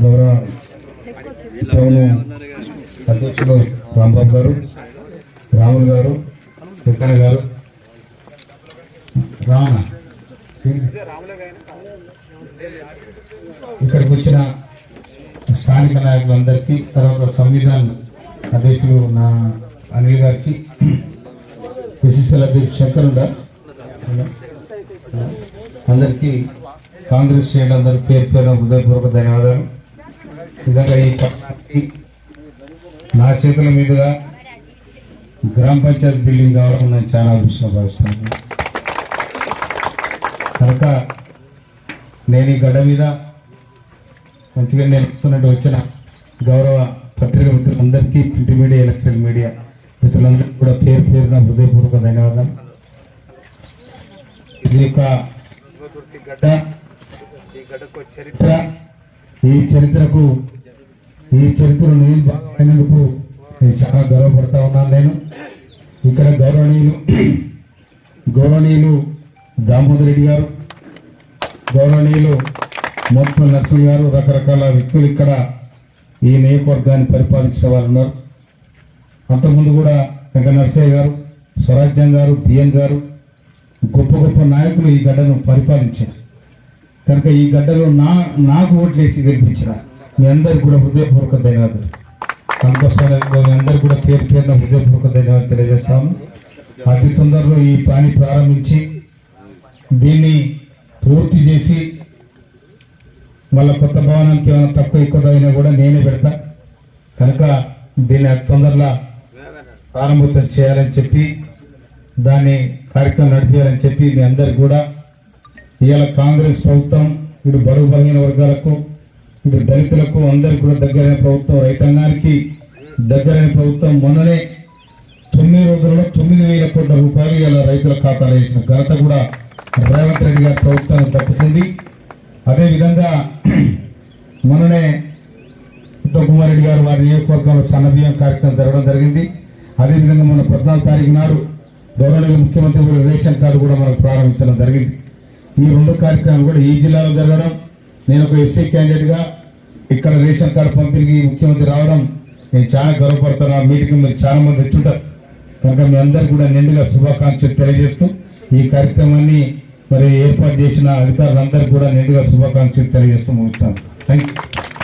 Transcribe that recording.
గౌరవ టౌన్ అధ్యక్షులు రాంబాబు గారు రాములు గారు వెంకన్న గారు రావణ ఇక్కడికి వచ్చిన స్థానిక నాయకులందరికీ తర్వాత సంవిధాన అధ్యక్షులు నా అనిల్ గారికి పిసిసిఎల్ అధ్యక్షుడు శంకర్ అందరికీ కాంగ్రెస్ శ్రేణులందరూ పేరు పేరు హృదయపూర్వక ధన్యవాదాలు. నిజంగా ఈ పట్టణానికి నా చేతుల మీదుగా గ్రామ పంచాయతీ బిల్డింగ్ కావడం నేను చాలా అదృష్టం భావిస్తాను కనుక నేను ఈ గడ్డ మీద మంచిగా నేను వస్తున్నట్టు వచ్చిన గౌరవ పత్రిక మిత్రులందరికీ ప్రింట్ మీడియా ఎలక్ట్రిక్ మీడియా మిత్రులందరికీ కూడా పేరు పేరున హృదయపూర్వక ధన్యవాదాలు. ఇది గడ్డ ఈ గడ్డకు చరిత్ర. ఈ చరిత్రకు ఈ చరిత్రలో నేను భాగమైనందుకు నేను చాలా గర్వపడతా ఉన్నాను నేను. ఇక్కడ గౌరవనీయులు గౌరవనీయులు దామోదర్ రెడ్డి గారు గౌరవనీయులు మోత్పల్ నరసింహ గారు రకరకాల వ్యక్తులు ఇక్కడ ఈ నియోజకవర్గాన్ని పరిపాలించిన వారు ఉన్నారు. అంతకుముందు కూడా వెంకట నరసయ్య గారు స్వరాజ్యం గారు బిఎన్ గారు గొప్ప గొప్ప నాయకులు ఈ గడ్డను పరిపాలించారు. కనుక ఈ గడ్డలో నా నాకు ఓట్లేసి గెలిపించిన మీ అందరు కూడా హృదయపూర్వక ధన్యవాదాలు. కంపల్సరీ మీ అందరు కూడా పేరు పేరున హృదయపూర్వక ధన్యవాదాలు తెలియజేస్తాము. అతి తొందరలో ఈ పని ప్రారంభించి దీన్ని పూర్తి చేసి మళ్ళీ కొత్త భవనానికి ఏమైనా తక్కువ ఎక్కువ అయినా కూడా నేనే పెడతా. కనుక దీన్ని అతి తొందరలో ప్రారంభోత్సవం చేయాలని చెప్పి దాన్ని కార్యక్రమం నడిపేయాలని చెప్పి మీ అందరికి కూడా ఇవాళ కాంగ్రెస్ ప్రభుత్వం ఇటు బడుగు బలహీన వర్గాలకు ఇటు దళితులకు అందరికి కూడా దగ్గరైన ప్రభుత్వం రైతాంగానికి దగ్గరైన ప్రభుత్వం. మొన్ననే తొమ్మిది రోజుల్లో తొమ్మిది వేల కోట్ల రూపాయలు ఇలా రైతుల ఖాతాలో వేసిన ఘనత కూడా రేవంత్ రెడ్డి గారి ప్రభుత్వానికి దక్కుతుంది అదేవిధంగా మొన్ననే ఉత్తమకుమార్ రెడ్డి గారు వారి నియోజకవర్గంలో సన్నబియ్యం కార్యక్రమం జరగడం జరిగింది. అదేవిధంగా మన పద్నాలుగు తారీఖు నాడు గౌరవనీయ ముఖ్యమంత్రి కూడా రేషన్ కార్డు కూడా మనకు ప్రారంభించడం జరిగింది. ఈ రెండు కార్యక్రమాలు కూడా ఈ జిల్లాలో జరగడం నేను ఒక ఎస్సీ క్యాండిడేట్గా ఇక్కడ రేషన్ కార్డు పంపిణీకి ముఖ్యమంత్రి రావడం నేను చాలా గర్వపడుతున్నా ఆ మీటింగ్ మీరు చాలా మంది వచ్చుంటారు. కనుక మీ అందరికీ కూడా నిండుగా శుభాకాంక్షలు తెలియజేస్తూ ఈ కార్యక్రమాన్ని మరి ఏర్పాటు చేసిన అధికారులందరికీ కూడా నిండుగా శుభాకాంక్షలు తెలియజేస్తూ ముగిస్తాను. Thank you